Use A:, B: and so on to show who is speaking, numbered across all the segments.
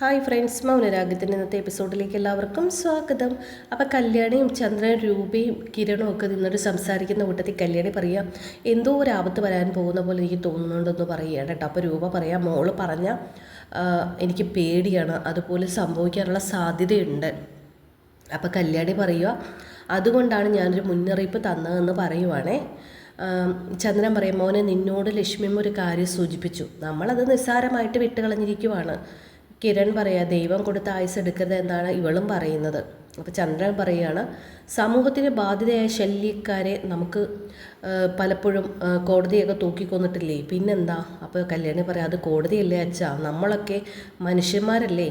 A: Hi friends മൗനരാഗത്തിന്റെ ഇന്നത്തെ എപ്പിസോഡിലേക്ക് എല്ലാവർക്കും സ്വാഗതം. അപ്പോൾ കല്യാണിയും ചന്ദ്രൻ രൂപയും കിരണും ഒക്കെ നിന്നോട് സംസാരിക്കുന്ന കൂട്ടത്തിൽ കല്യാണി പറയാം എന്തോ ഒരു ആപത്ത് വരാൻ പോകുന്ന പോലെ എനിക്ക് തോന്നുന്നുണ്ടെന്ന് പറയുകയാണ് കേട്ടോ. അപ്പോൾ രൂപ പറയാം മോൾ പറഞ്ഞ എനിക്ക് പേടിയാണ്. അതുപോലെ സംഭവിക്കാനുള്ള സാധ്യതയുണ്ട്. അപ്പോൾ കല്യാണി പറയുക അതുകൊണ്ടാണ് ഞാനൊരു മുന്നറിയിപ്പ് തന്നതെന്ന് പറയുവാണേ. ചന്ദ്രൻ പറയും മോനെ നിന്നോട് ലക്ഷ്മിയും ഒരു കാര്യം സൂചിപ്പിച്ചു. നമ്മളത് നിസ്സാരമായിട്ട് വിട്ടുകളഞ്ഞിരിക്കുവാണ്. കിരൺ പറയുക ദൈവം കൊടുത്ത ആയുസ് എടുക്കരുത് എന്നാണ് ഇവളും പറയുന്നത്. അപ്പോൾ ചന്ദ്രൻ പറയുകയാണ് സമൂഹത്തിന് ബാധ്യതയായ ശല്യക്കാരെ നമുക്ക് പലപ്പോഴും കോടതിയൊക്കെ തൂക്കിക്കൊന്നിട്ടില്ലേ? പിന്നെന്താ? അപ്പോൾ കല്യാണി പറയാം അത് കോടതിയല്ലേ അച്ഛാ നമ്മളൊക്കെ മനുഷ്യന്മാരല്ലേ?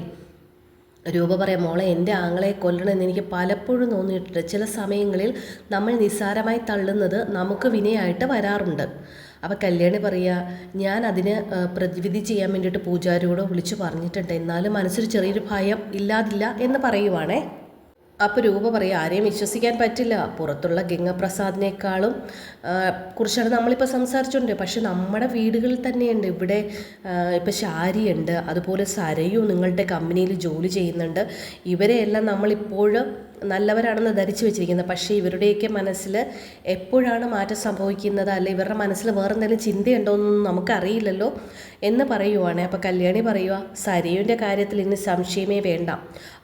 A: രൂപ പറയാം മോളെ എന്റെ ആങ്ങളെ കൊല്ലണമെന്ന് എനിക്ക് പലപ്പോഴും തോന്നിയിട്ടുണ്ട്. ചില സമയങ്ങളിൽ നമ്മൾ നിസ്സാരമായി തള്ളുന്നത് നമുക്ക് വിനയായിട്ട് വരാറുണ്ട്. അപ്പോൾ കല്യാണി പറയുക ഞാൻ അതിന് പ്രതിവിധി ചെയ്യാൻ വേണ്ടിയിട്ട് പൂജാരിയോട് വിളിച്ചു പറഞ്ഞിട്ടുണ്ട്. എന്നാലും മനസ്സിൽ ചെറിയൊരു ഭയം ഇല്ലാതില്ല എന്ന് പറയുവാണേ. അപ്പോൾ രൂപ പറയും ആരെയും വിശ്വസിക്കാൻ പറ്റില്ല. പുറത്തുള്ള ഗംഗപ്രസാദിനേക്കാളും കുറിച്ചാണ് നമ്മളിപ്പോൾ സംസാരിച്ചുകൊണ്ട് പക്ഷെ നമ്മുടെ വീടുകളിൽ തന്നെയുണ്ട്. ഇവിടെ ഇപ്പോൾ ശാരിയുണ്ട്. അതുപോലെ സരയും നിങ്ങളുടെ കമ്പനിയിൽ ജോലി ചെയ്യുന്നുണ്ട്. ഇവരെയെല്ലാം നമ്മളിപ്പോഴും നല്ലവരാണെന്ന് ധരിച്ചു വെച്ചിരിക്കുന്നത്. പക്ഷേ ഇവരുടെയൊക്കെ മനസ്സിൽ എപ്പോഴാണ് മാറ്റം സംഭവിക്കുന്നത്? അല്ലെ ഇവരുടെ മനസ്സിൽ വേറെ എന്തെങ്കിലും ചിന്തയുണ്ടോ എന്നൊന്നും നമുക്കറിയില്ലല്ലോ എന്ന് പറയുവാണ്. അപ്പോൾ കല്യാണി പറയുക സരയുവിന്റെ കാര്യത്തിൽ ഇനി സംശയമേ വേണ്ട.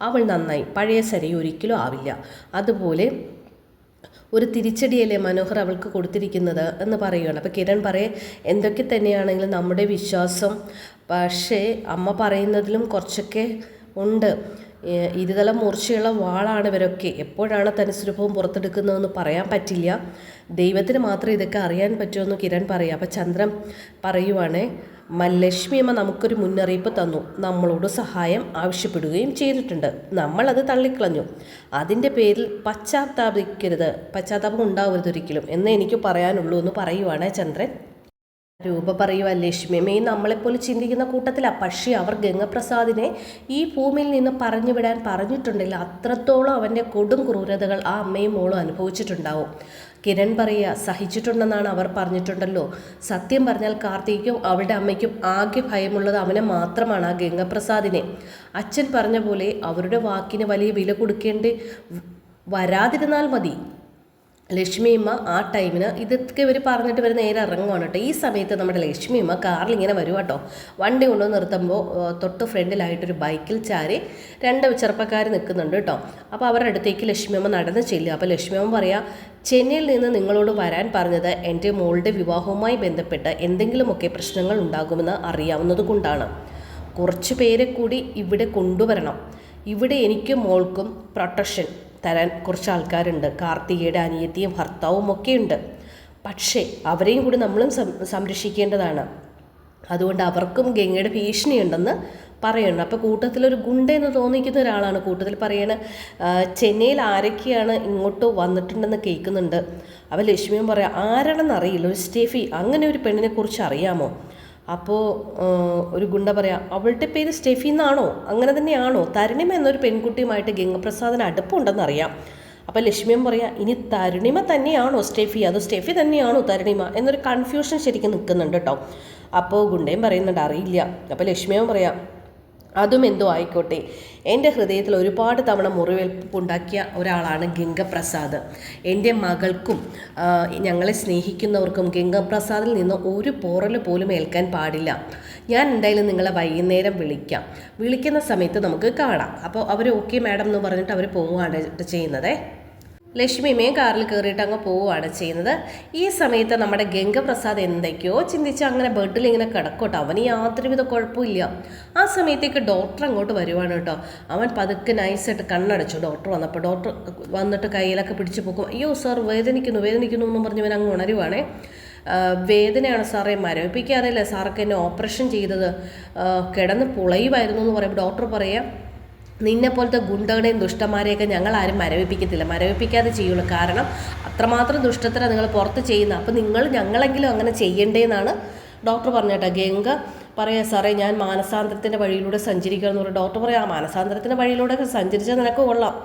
A: അവൾ നന്നായി. പഴയ സരയു ഒരിക്കലും ആവില്ല. അതുപോലെ ഒരു തിരിച്ചടിയല്ലേ മനോഹർ അവൾക്ക് കൊടുത്തിരിക്കുന്നത്? എന്ന് പറയുകയാണ് അപ്പോൾ കിരൺ പറയെ എന്തൊക്കെ തന്നെയാണെങ്കിലും നമ്മുടെ വിശ്വാസം. പക്ഷേ അമ്മ പറയുന്നതിലും കുറച്ചൊക്കെ ഉണ്ട്. ഇരുതല മൂർച്ചയുള്ള വാളാണ് ഇവരൊക്കെ. എപ്പോഴാണ് തനിസ്വരൂപവും പുറത്തെടുക്കുന്നതെന്ന് പറയാൻ പറ്റില്ല. ദൈവത്തിന് മാത്രമേ ഇതൊക്കെ അറിയാൻ പറ്റുമെന്ന് കിരൺ പറയാം അപ്പം ചന്ദ്രൻ പറയുവാണേ ലക്ഷ്മി അമ്മ നമുക്കൊരു മുന്നറിയിപ്പ് തന്നു. നമ്മളോട് സഹായം ആവശ്യപ്പെടുകയും ചെയ്തിട്ടുണ്ട്. നമ്മളത് തള്ളിക്കളഞ്ഞു. അതിന്റെ പേരിൽ പശ്ചാത്താപിക്കരുത്. പശ്ചാത്താപം ഉണ്ടാവരുത് ഒരിക്കലും. എന്ന് എനിക്ക് പറയാനുള്ളൂ എന്ന് പറയുവാണ് ചന്ദ്രൻ. രൂപ പറയുക മെയ് നമ്മളെപ്പോലെ ചിന്തിക്കുന്ന കൂട്ടത്തിലാണ് പക്ഷേ അവർ ഗംഗപ്രസാദിനെ ഈ ഭൂമിയിൽ നിന്ന് പറഞ്ഞു വിടാൻ പറഞ്ഞിട്ടുണ്ടെങ്കിൽ അത്രത്തോളം അവന്റെ കൊടും ക്രൂരതകൾ ആ അമ്മയും മോളും അനുഭവിച്ചിട്ടുണ്ടാവും. കിരൺ പറയുക സഹിച്ചിട്ടുണ്ടെന്നാണ് അവർ പറഞ്ഞിട്ടുണ്ടല്ലോ. സത്യം പറഞ്ഞാൽ കാർത്തിക്കും അവളുടെ അമ്മയ്ക്കും ആകെ ഭയമുള്ളത് അവനെ മാത്രമാണ് ആ ഗംഗപ്രസാദിനെ. അച്ഛൻ പറഞ്ഞ പോലെ അവരുടെ വാക്കിന് വലിയ വില കൊടുക്കേണ്ടി വരാതിരുന്നാൽ മതി. ലക്ഷ്മിയമ്മ ആ ടൈമിന് ഇതൊക്കെ ഇവർ പറഞ്ഞിട്ട് ഇവർ നേരെ ഇറങ്ങുവാണ് കേട്ടോ. ഈ സമയത്ത് നമ്മുടെ ലക്ഷ്മിയമ്മ കാറിൽ ഇങ്ങനെ വരും കേട്ടോ. വണ്ടി കൊണ്ടുവന്ന് നിർത്തുമ്പോൾ തൊട്ട് ഫ്രണ്ടിലായിട്ടൊരു ബൈക്കിൽ ചാരി രണ്ട് ചെറുപ്പക്കാർ നിൽക്കുന്നുണ്ട് കേട്ടോ. അപ്പോൾ അവരുടെ അടുത്തേക്ക് ലക്ഷ്മിയമ്മ നടന്ന് ചെല്ലുക. അപ്പോൾ ലക്ഷ്മിയമ്മ പറയാം ചെന്നൈയിൽ നിന്ന് നിങ്ങളോട് വരാൻ പറഞ്ഞത് എന്റെ മോളുടെ വിവാഹവുമായി ബന്ധപ്പെട്ട് എന്തെങ്കിലുമൊക്കെ പ്രശ്നങ്ങൾ ഉണ്ടാകുമെന്ന് അറിയാവുന്നത് കൊണ്ടാണ്. കുറച്ച് പേരെ കൂടി ഇവിടെ കൊണ്ടുവരണം. ഇവിടെ എനിക്കും മോൾക്കും പ്രൊട്ടക്ഷൻ. തരാൻ കുറച്ച് ആൾക്കാരുണ്ട് കാർത്തികയുടെ അനിയത്തിയും ഭർത്താവും ഒക്കെയുണ്ട്. പക്ഷേ അവരെയും കൂടി നമ്മളും സംരക്ഷിക്കേണ്ടതാണ്. അതുകൊണ്ട് അവർക്കും ഗംഗയുടെ ഭീഷണിയുണ്ടെന്ന് പറയണം. അപ്പോൾ കൂട്ടത്തിലൊരു ഗുണ്ടെന്ന് തോന്നിക്കുന്ന ഒരാളാണ് കൂട്ടത്തിൽ പറയണ ചെന്നൈയിൽ ആരൊക്കെയാണ് ഇങ്ങോട്ട് വന്നിട്ടുണ്ടെന്ന് കേൾക്കുന്നുണ്ട്. അപ്പോൾ ലക്ഷ്മിയും പറയാം ആരാണെന്ന് അറിയില്ല. ഒരു സ്റ്റേഫി അങ്ങനെ ഒരു പെണ്ണിനെ കുറിച്ച് അറിയാമോ? അപ്പോൾ ഒരു ഗുണ്ട പറയാം അവളുടെ പേര് സ്റ്റെഫി എന്നാണോ അങ്ങനെ തന്നെയാണോ? തരുണിമ എന്നൊരു പെൺകുട്ടിയുമായിട്ട് ഗംഗപ്രസാദിന് അടുപ്പുണ്ടെന്നറിയാം അപ്പോൾ ലക്ഷ്മിയും പറയാം ഇനി തരുണിമ തന്നെയാണോ സ്റ്റെഫി? അതോ സ്റ്റെഫി തന്നെയാണോ തരുണിമ? എന്നൊരു കൺഫ്യൂഷൻ ശരിക്കും നിൽക്കുന്നുണ്ട് കേട്ടോ അപ്പോൾ ഗുണ്ടയും പറയുന്നുണ്ട് അറിയില്ല. അപ്പോൾ ലക്ഷ്മിയും പറയാം അതും എന്തോ ആയിക്കോട്ടെ. എന്റെ ഹൃദയത്തിൽ ഒരുപാട് തവണ മുറിവേൽപ്പുണ്ടാക്കിയ ഒരാളാണ് ഗംഗപ്രസാദ്. എന്റെ മകൾക്കും ഞങ്ങളെ സ്നേഹിക്കുന്നവർക്കും ഗംഗപ്രസാദിൽ നിന്ന് ഒരു പോറൽ പോലും ഏൽക്കാൻ പാടില്ല. ഞാൻ എന്തായാലും നിങ്ങളെ വൈകുന്നേരം വിളിക്കാം. വിളിക്കുന്ന സമയത്ത് നമുക്ക് കാണാം. അപ്പോൾ അവർ ഓക്കെ മാഡം എന്ന് പറഞ്ഞിട്ട് അവർ പോവുകയാണ് ചെയ്യുന്നത്. ലക്ഷ്മിമയും കാറിൽ കയറിയിട്ട് അങ്ങ് പോവുകയാണ് ചെയ്യുന്നത്. ഈ സമയത്ത് നമ്മുടെ ഗംഗപ്രസാദ് എന്തൊക്കെയോ ചിന്തിച്ച് അങ്ങനെ ബെഡിൽ ഇങ്ങനെ കിടക്കോട്ടോ. അവന് യാതൊരുവിധ കുഴപ്പമില്ല. ആ സമയത്തേക്ക് ഡോക്ടർ അങ്ങോട്ട് വരുവാണ് കേട്ടോ. അവൻ പതുക്കെ നൈസായിട്ട് കണ്ണടച്ചു. ഡോക്ടർ വന്നപ്പോൾ ഡോക്ടർ വന്നിട്ട് കയ്യിലൊക്കെ പിടിച്ചു പോകും അയ്യോ സാർ വേദനിക്കുന്നു വേദനിക്കുന്നു എന്നും പറഞ്ഞ് ഇവൻ അങ്ങ് ഉണരുവാണേ. വേദനയാണ് സാറേ. മരവിപ്പിക്കാറില്ല സാറൊക്കെ എന്നെ ഓപ്പറേഷൻ ചെയ്തത്? കിടന്ന് പുളയുമായിരുന്നു എന്ന് പറയുമ്പോൾ ഡോക്ടർ പറയാം നിന്നെ പോലത്തെ ഗുണ്ടകളെയും ദുഷ്ടന്മാരെയൊക്കെ ഞങ്ങൾ ആരും മരവിപ്പിക്കത്തില്ല. മരവിപ്പിക്കാതെ ചെയ്യുള്ളൂ. കാരണം അത്രമാത്രം ദുഷ്ടത്തര നിങ്ങൾ പുറത്ത് ചെയ്യുന്ന അപ്പം നിങ്ങൾ ഞങ്ങളെങ്കിലും അങ്ങനെ ചെയ്യണ്ടേന്നാണ് ഡോക്ടർ പറഞ്ഞേട്ടാ ഗംഗ പറയാം സാറേ ഞാൻ മാനസാന്തരത്തിന്റെ വഴിയിലൂടെ സഞ്ചരിക്കുക എന്ന് പറയും ഡോക്ടർ പറയാം ആ മാനസാന്തരത്തിന്റെ വഴിയിലൂടെ സഞ്ചരിച്ചാൽ നിനക്ക് കൊള്ളാം.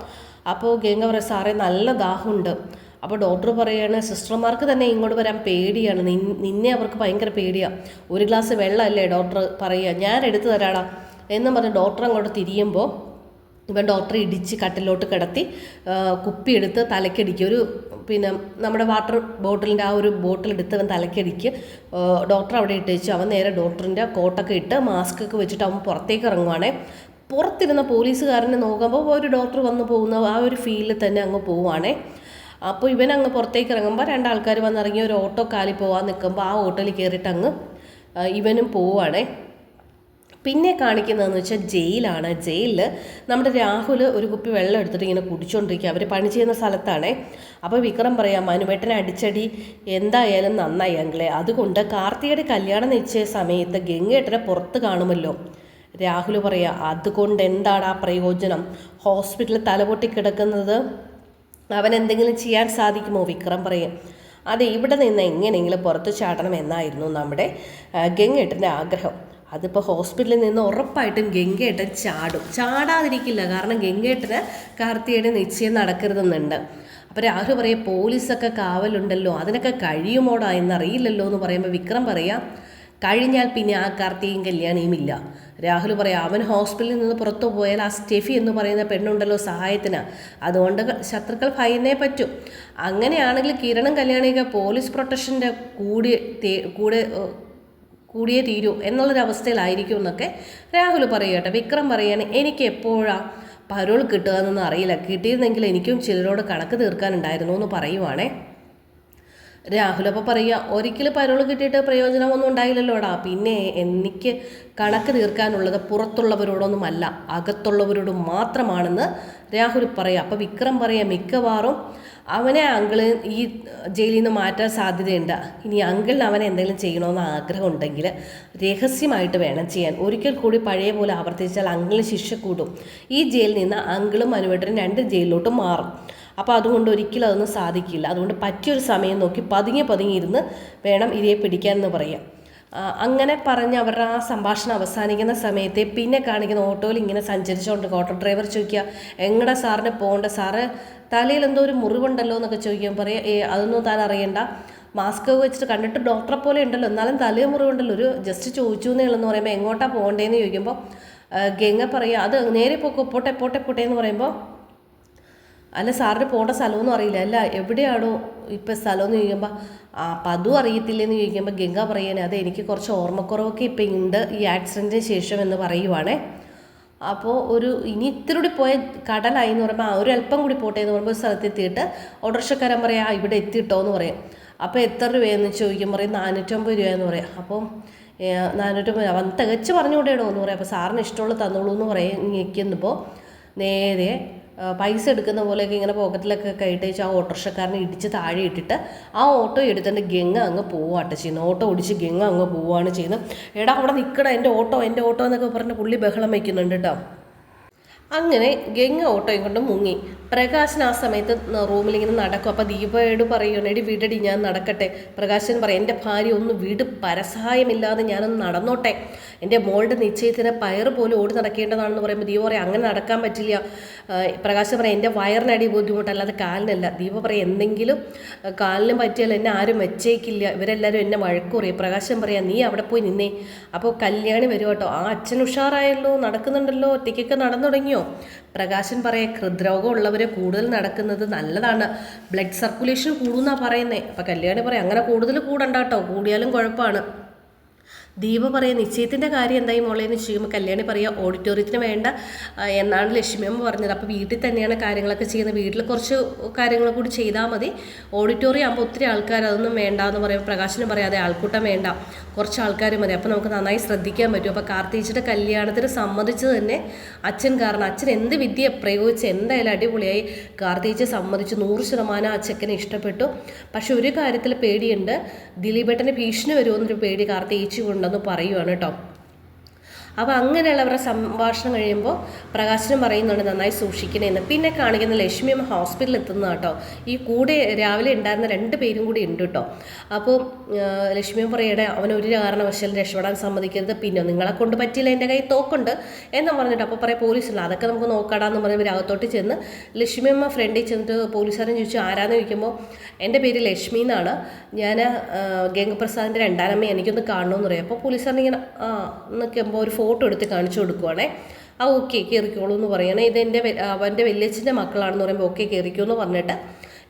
A: അപ്പോൾ ഗംഗ പറയാം സാറേ നല്ല ദാഹമുണ്ട്. അപ്പോൾ ഡോക്ടർ പറയുകയാണ് സിസ്റ്റർമാർക്ക് തന്നെ ഇങ്ങോട്ട് വരാൻ പേടിയാണ്. നിന്നെ അവർക്ക് ഭയങ്കര പേടിയാണ് ഒരു ഗ്ലാസ് വെള്ളമല്ലേ? ഡോക്ടർ പറയുക ഞാൻ എടുത്തു തരാടാ. എന്നും പറഞ്ഞ് ഡോക്ടർ അങ്ങോട്ട് തിരിയുമ്പോൾ ഇവൻ ഡോക്ടറെ ഇടിച്ച് കട്ടിലോട്ട് കിടത്തി കുപ്പിയെടുത്ത് തലക്കടിക്കുക ഒരു പിന്നെ നമ്മുടെ വാട്ടർ ബോട്ടിലിന്റെ ആ ഒരു ബോട്ടിൽ എടുത്ത് അവൻ തലക്കടിക്ക്. ഡോക്ടർ അവിടെ ഇട്ട് വെച്ചു അവൻ നേരെ ഡോക്ടറിന്റെ കോട്ടൊക്കെ ഇട്ട് മാസ്ക് ഒക്കെ വെച്ചിട്ട് അവൻ പുറത്തേക്ക് ഇറങ്ങുവാണേ. പുറത്തിരുന്ന പോലീസുകാരനെ നോക്കുമ്പോൾ ഒരു ഡോക്ടർ വന്ന് പോകുന്ന ആ ഒരു ഫീലിൽ തന്നെ അങ്ങ് പോവുകയാണേ അപ്പോൾ ഇവൻ അങ്ങ് പുറത്തേക്ക് ഇറങ്ങുമ്പോൾ രണ്ടാൾക്കാർ വന്നിറങ്ങി ഒരു ഓട്ടോ കാലിൽ പോകാൻ നിൽക്കുമ്പോൾ ആ ഓട്ടോയിൽ കയറിയിട്ട് അങ്ങ് ഇവനും പോവുകയാണേ പിന്നെ കാണിക്കുന്നതെന്ന് വെച്ചാൽ ജയിലാണ്. ജയിലിൽ നമ്മുടെ രാഹുൽ ഒരു കുപ്പി വെള്ളം എടുത്തിട്ട് ഇങ്ങനെ കുടിച്ചുകൊണ്ടിരിക്കുക അവർ പണി ചെയ്യുന്ന സ്ഥലത്താണേ. അപ്പോൾ വിക്രം പറയാം മനുവേട്ടനെ അടിച്ചടി. എന്തായാലും നന്നായി അങ്കിളെ. അതുകൊണ്ട് കാർത്തികയുടെ കല്യാണം നിശ്ചയ സമയത്ത് ഗംഗേട്ടനെ പുറത്ത് കാണുമല്ലോ. രാഹുൽ പറയാ അതുകൊണ്ട് എന്താണ് ആ പ്രയോജനം? ഹോസ്പിറ്റലിൽ തലപൊട്ടി കിടക്കുന്നത് അവൻ എന്തെങ്കിലും ചെയ്യാൻ സാധിക്കുമോ? വിക്രം പറയും. അതെ ഇവിടെ നിന്ന് എങ്ങനെയെങ്കിലും പുറത്ത് ചാടണം എന്നായിരുന്നു നമ്മുടെ ഗംഗേട്ടന്റെ ആഗ്രഹം. അതിപ്പോൾ ഹോസ്പിറ്റലിൽ നിന്ന് ഉറപ്പായിട്ടും ഗംഗേട്ടൻ ചാടും. ചാടാതിരിക്കില്ല. കാരണം ഗംഗേട്ടന് കാർത്തികയുടെ നിശ്ചയം നടക്കരുതെന്നുണ്ട്. അപ്പോൾ രാഹുൽ പറയും പോലീസൊക്കെ കാവലുണ്ടല്ലോ. അതിനൊക്കെ കഴിയുമോടാ എന്നറിയില്ലല്ലോ എന്ന് പറയുമ്പോൾ വിക്രം പറയാം കഴിഞ്ഞാൽ പിന്നെ ആ കാർത്തികയും കല്യാണിയും ഇല്ല. രാഹുൽ പറയാം അവൻ ഹോസ്പിറ്റലിൽ നിന്ന് പുറത്തു പോയാൽ ആ സ്റ്റെഫി എന്ന് പറയുന്ന പെണ്ണുണ്ടല്ലോ സഹായത്തിന്. അതുകൊണ്ട് ശത്രുക്കൾ ഭയന്നേ പറ്റും. അങ്ങനെയാണെങ്കിൽ കിരണും കല്യാണിയൊക്കെ പോലീസ് പ്രൊട്ടക്ഷന്റെ കൂടി കൂടെ കൂടിയേ തീരൂ എന്നുള്ളൊരവസ്ഥയിലായിരിക്കും എന്നൊക്കെ രാഹുൽ പറയട്ടെ വിക്രം പറയാണ് എനിക്ക് എപ്പോഴാ പരോൾ കിട്ടുക എന്നൊന്നും അറിയില്ല. കിട്ടിയിരുന്നെങ്കിൽ എനിക്കും ചിലരോട് കണക്ക് തീർക്കാനുണ്ടായിരുന്നു എന്ന് പറയുവാണേ. രാഹുൽ അപ്പോൾ പറയുക ഒരിക്കലും പരോൾ കിട്ടിയിട്ട് പ്രയോജനമൊന്നും ഉണ്ടായില്ലല്ലോടാ. പിന്നെ എനിക്ക് കണക്ക് തീർക്കാനുള്ളത് പുറത്തുള്ളവരോടൊന്നുമല്ല അകത്തുള്ളവരോട് മാത്രമാണെന്ന് രാഹുൽ പറയുക അപ്പോൾ വിക്രം പറയുക മിക്കവാറും അവനെ അങ്കിൾ ഈ ജയിലിൽ നിന്ന് മാറ്റാൻ സാധ്യതയുണ്ട്. ഇനി അങ്കിളിന് അവനെ എന്തെങ്കിലും ചെയ്യണമെന്ന് ആഗ്രഹം ഉണ്ടെങ്കിൽ രഹസ്യമായിട്ട് വേണം ചെയ്യാൻ. ഒരിക്കൽ കൂടി പഴയ പോലെ ആവർത്തിച്ചാൽ അങ്കിളിന് ശിക്ഷ കൂടും. ഈ ജയിലിൽ നിന്ന് അങ്കിളും മനുവേട്ടനും രണ്ട് ജയിലിലോട്ട് മാറും. അപ്പോൾ അതുകൊണ്ട് ഒരിക്കലും അതൊന്നും സാധിക്കില്ല. അതുകൊണ്ട് പറ്റിയൊരു സമയം നോക്കി പതുങ്ങി പതുങ്ങി ഇരുന്ന് വേണം ഇരയെ പിടിക്കാൻ എന്ന് പറയാം അങ്ങനെ പറഞ്ഞ് അവരുടെ ആ സംഭാഷണം അവസാനിക്കുന്ന സമയത്തെ പിന്നെ കാണിക്കുന്ന ഓട്ടോയിൽ ഇങ്ങനെ സഞ്ചരിച്ചുകൊണ്ട് ഓട്ടോ ഡ്രൈവർ ചോദിക്കുക എങ്ങടെ സാറിന് പോകണ്ട സാറ് തലയിൽ എന്തോ ഒരു മുറിവുണ്ടല്ലോ എന്നൊക്കെ ചോദിക്കുമ്പോൾ പറയാം ഏ അതൊന്നും താൻ അറിയണ്ട. മാസ്ക് വെച്ചിട്ട് കണ്ടിട്ട് ഡോക്ടറെ പോലെ ഉണ്ടല്ലോ. എന്നാലും തലയിൽ മുറിവുണ്ടല്ലോ. ഒരു ജസ്റ്റ് ചോദിച്ചു എന്നേ ഉള്ളൂ എന്ന് പറയുമ്പോൾ എങ്ങോട്ടാണ് പോകേണ്ടതെന്ന് ചോദിക്കുമ്പോൾ ഗംഗ പറയുക അത് നേരെ പോക്കോ പോട്ടെ പോട്ടെ പോട്ടെ എന്ന് പറയുമ്പോൾ അല്ല സാറിന് പോകേണ്ട സ്ഥലമൊന്നും അറിയില്ല. അല്ല എവിടെയാണോ ഇപ്പം സ്ഥലമെന്ന് ചോദിക്കുമ്പോൾ ആ അപ്പം അതും അറിയത്തില്ലെന്ന് ചോദിക്കുമ്പോൾ ഗംഗ പറയാനേ അതെ എനിക്ക് കുറച്ച് ഓർമ്മക്കുറവൊക്കെ ഇപ്പം ഉണ്ട് ഈ ആക്സിഡന്റിന് ശേഷം എന്ന് പറയുവാണേ. അപ്പോൾ ഒരു ഇനി ഇത്തിരി കൂടി പോയ കടലായി എന്ന് പറയുമ്പോൾ ആ ഒരു അല്പം കൂടി പോട്ടെ എന്ന് പറയുമ്പോൾ ഒരു സ്ഥലത്ത് എത്തിയിട്ട് ഓട്ടോറിക്ഷക്കാരൻ പറയാം ആ ഇവിടെ എത്തിയിട്ടോ എന്ന് പറയും. അപ്പോൾ എത്ര രൂപയെന്ന് ചോദിക്കും പറയും നാനൂറ്റമ്പത് രൂപയെന്ന് പറയാം. അപ്പം നാനൂറ്റമ്പത് അവൻ തികച്ച് പറഞ്ഞുകൂടെയാണോ എന്ന് പറയാം. അപ്പോൾ സാറിന് ഇഷ്ടമുള്ള തന്നോളൂ എന്ന് പറയും നിൽക്കുന്നപ്പോൾ നേരെ പൈസ എടുക്കുന്ന പോലെയൊക്കെ ഇങ്ങനെ പോക്കറ്റിലൊക്കെ കയറ്റേച്ച് ആ ഓട്ടോറിക്ഷക്കാരനെ ഇടിച്ച് താഴെ ഇട്ടിട്ട് ആ ഓട്ടോ എടുത്തിട്ട് ഗംഗ അങ്ങ് പോവാട്ടെ ചെയ്യുന്നത് ഓട്ടോ ഓടിച്ച് ഗംഗ അങ്ങ് പോവുകയാണ് ചെയ്യുന്നത് എടാ അവിടെ നിൽക്കണം എന്റെ ഓട്ടോ എന്റെ ഓട്ടോ എന്നൊക്കെ പറഞ്ഞ് പുള്ളി ബഹളം വയ്ക്കുന്നുണ്ട് കേട്ടോ അങ്ങനെ ഗംഗ ഓട്ടോയും കൊണ്ട് മുങ്ങി. പ്രകാശൻ ആ സമയത്ത് റൂമിലിങ്ങനെ നടക്കും. അപ്പോൾ ദീപയോട് പറയുകയാണ് എടി വീടടി ഞാൻ നടക്കട്ടെ. പ്രകാശൻ പറയും എന്റെ ഭാര്യ ഒന്ന് വീട് പരസഹായമില്ലാതെ ഞാനൊന്ന് നടന്നോട്ടെ. എന്റെ മോളുടെ നിശ്ചയത്തിന് പയർ പോലും ഓടി നടക്കേണ്ടതാണെന്ന് പറയുമ്പോൾ ദീപ പറയും അങ്ങനെ നടക്കാൻ പറ്റില്ല. പ്രകാശൻ പറയും എന്റെ വയറിനടി ബുദ്ധിമുട്ടല്ലാതെ കാലിനല്ല. ദീപ പറയും എന്തെങ്കിലും കാലിനും പറ്റിയാൽ എന്നെ ആരും വെച്ചേക്കില്ല. ഇവരെല്ലാവരും എന്നെ വഴക്ക് പറയും പ്രകാശൻ പറയാം നീ അവിടെ പോയി നിന്നേ. അപ്പോൾ കല്യാണി വരും കേട്ടോ. ആ അച്ഛൻ ഉഷാറായല്ലോ നടക്കുന്നുണ്ടല്ലോ ഒറ്റയ്ക്കൊക്കെ നടന്നു തുടങ്ങിയോ പ്രകാശൻ പറയാം ഹൃദ്രോഗം ഉള്ളവരെ കൂടുതൽ നടക്കുന്നത് നല്ലതാണ്. ബ്ലഡ് സർക്കുലേഷൻ കൂടുന്നാണ് പറയുന്നത് അപ്പം കല്യാണി പറയാം അങ്ങനെ കൂടുതൽ കൂടണ്ട കേട്ടോ കൂടിയാലും കുഴപ്പമാണ് ദീപ പറയാം നിശ്ചയത്തിന്റെ കാര്യം എന്തായി മോളെ? എന്ന് ചെയ്യുമ്പോൾ കല്യാണി പറയുക ഓഡിറ്റോറിയത്തിന് വേണ്ട. എന്നാണ് ലക്ഷ്മിയമ്മ പറഞ്ഞത്. അപ്പോൾ വീട്ടിൽ തന്നെയാണ് കാര്യങ്ങളൊക്കെ ചെയ്യുന്നത്. വീട്ടിൽ കുറച്ച് കാര്യങ്ങൾ കൂടി ചെയ്താൽ മതി. ഓഡിറ്റോറിയം ആകുമ്പോൾ ഒത്തിരി ആൾക്കാർ അതൊന്നും വേണ്ട എന്ന് പറയുമ്പോൾ പ്രകാശനും പറയാതെ ആൾക്കൂട്ടം വേണ്ട. കുറച്ച് ആൾക്കാർ മതി. അപ്പോൾ നമുക്ക് നന്നായി ശ്രദ്ധിക്കാൻ പറ്റും. അപ്പോൾ കാർത്തിച്ചിയുടെ കല്യാണത്തിന് സമ്മതിച്ചത് തന്നെ അച്ഛൻ കാരണം. അച്ഛൻ എന്ത് വിദ്യ പ്രയോഗിച്ച് എന്തായാലും അടിപൊളിയായി കാർത്തിച്ച് സമ്മതിച്ച്. നൂറ് ശതമാനം ആ ഇഷ്ടപ്പെട്ടു. പക്ഷെ ഒരു കാര്യത്തിൽ പേടിയുണ്ട്. ദിലീപേട്ടന് ഭീഷണി വരുമെന്നൊരു പേടി കാർത്തിച്ച് കൊണ്ടെന്ന് പറയുവാണ് കേട്ടോ. അപ്പോൾ അങ്ങനെയുള്ളവരുടെ സംഭാഷണം കഴിയുമ്പോൾ പ്രകാശനം പറയുന്നുണ്ട് നന്നായി സൂക്ഷിക്കണേന്ന് പിന്നെ കാണിക്കുന്ന ലക്ഷ്മി അമ്മ ഹോസ്പിറ്റലിൽ എത്തുന്ന കേട്ടോ ഈ കൂടെ രാവിലെ ഉണ്ടായിരുന്ന രണ്ട് പേരും കൂടി ഉണ്ട് കേട്ടോ അപ്പോൾ ലക്ഷ്മി പറയടെ അവൻ ഒരു കാരണവശാലും രക്ഷപ്പെടാൻ സമ്മതിക്കരുത്. പിന്നെ നിങ്ങളെ കൊണ്ട് പറ്റിയില്ല എന്റെ കയ്യിൽ തോക്കുണ്ട് എന്ന് പറഞ്ഞിട്ട് അപ്പോൾ പറയാം പോലീസില്ല അതൊക്കെ നമുക്ക് നോക്കാടാന്ന് പറഞ്ഞ അകത്തോട്ട് ചെന്ന് ലക്ഷ്മി അമ്മ ഫ്രണ്ടിൽ ചെന്നിട്ട് പോലീസുകാരൻ ചോദിച്ചു ആരാന്ന് ചോദിക്കുമ്പോൾ എന്റെ പേര് ലക്ഷ്മി എന്നാണ്. ഞാൻ ഗംഗപ്രസാദിന്റെ രണ്ടാനമ്മ എനിക്കൊന്ന് കാണണമെന്ന് പറയാം. അപ്പോൾ പോലീസുകാരൻ ഇങ്ങനെ ആ എന്നൊക്കെ ഒരു ഫോട്ടോ ഫോട്ടോ എടുത്ത് കാണിച്ചു കൊടുക്കുവാണേ. ആ ഓക്കെ കയറിക്കോളൂ എന്ന് പറയണേ. ഇതെന്റെ അവന്റെ വല്യച്ഛന്റെ മക്കളാണെന്ന് പറയുമ്പോൾ ഓക്കെ കയറിക്കോ എന്ന് പറഞ്ഞിട്ട്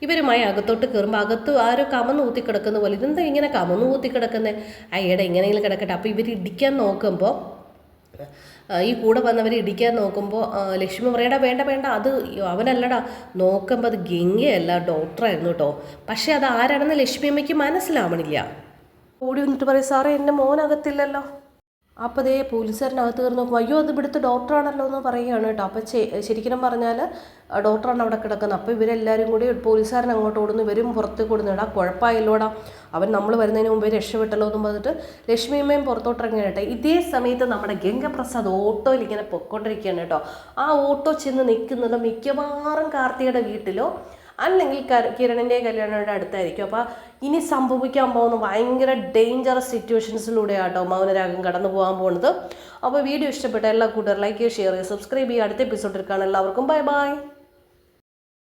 A: ഇവരുമായി അകത്തോട്ട് കയറുമ്പോൾ അകത്ത് ആരോ കമന്ന് ഊത്തി കിടക്കുന്ന പോലെ ഇതെന്താ ഇങ്ങനെ കമന്ന് ഊത്തി കിടക്കുന്നത് അയ്യടെ എങ്ങനെയെങ്കിലും കിടക്കട്ടെ. അപ്പോൾ ഇവർ ഇടിക്കാൻ നോക്കുമ്പോൾ ഈ കൂടെ വന്നവർ ഇടിക്കാൻ നോക്കുമ്പോൾ ലക്ഷ്മി പറയടാ വേണ്ട വേണ്ട അത് അവനല്ലടാ. നോക്കുമ്പോൾ അത് ഗംഗയല്ല ഡോക്ടറായിരുന്നു കേട്ടോ. പക്ഷേ അത് ആരാണെന്ന് ലക്ഷ്മി അമ്മയ്ക്ക് മനസ്സിലാവണില്ല. ഓടി വന്നിട്ട് പറയും സാറേ എന്റെ മോനകത്തില്ലല്ലോ അപ്പോൾ അതേ പോലീസുകാരനകത്ത് കയറി നോക്കും അയ്യോ അത് ഇവിടുത്തെ ഡോക്ടറാണല്ലോ എന്ന് പറയുകയാണ് കേട്ടോ. അപ്പോൾ ശരിക്കും പറഞ്ഞാൽ ഡോക്ടറാണ് അവിടെ കിടക്കുന്നത്. അപ്പോൾ ഇവരെല്ലാവരും കൂടി പോലീസുകാരൻ അങ്ങോട്ട് ഓടുന്നു. ഇവരും പുറത്ത് കൊടുന്നിടാ കുഴപ്പമായില്ലോടാ. അവൻ നമ്മൾ വരുന്നതിന് മുമ്പേ രക്ഷപ്പെട്ടല്ലോ എന്ന് പറഞ്ഞിട്ട് ലക്ഷ്മിയമ്മയും പുറത്തോട്ട് കേട്ടോ. ഇതേ സമയത്ത് നമ്മുടെ ഗംഗപ്രസാദ് ഓട്ടോയിൽ ഇങ്ങനെ പൊയ്ക്കൊണ്ടിരിക്കുകയാണ് കേട്ടോ. ആ ഓട്ടോ ചെന്ന് നിൽക്കുന്നത് മിക്കവാറും കാർത്തികയുടെ വീട്ടിലോ അല്ലെങ്കിൽ കര- കിരണിന്റെ കല്യാണയുടെ അടുത്തായിരിക്കും. അപ്പോൾ ഇനി സംഭവിക്കാൻ പോകുന്ന ഭയങ്കര ഡേഞ്ചറസ് സിറ്റുവേഷൻസിലൂടെയാട്ടോ മൗനരാഗം കടന്നു പോകാൻ പോകുന്നത്. അപ്പോൾ വീഡിയോ ഇഷ്ടപ്പെട്ട എല്ലാ കൂട്ടർ ലൈക്ക് ചെയ്യുക ഷെയർ ചെയ്യുക സബ്സ്ക്രൈബ് ചെയ്യുക അടുത്ത എപ്പിസോഡിൽ കാണാം. എല്ലാവർക്കും ബൈ ബൈ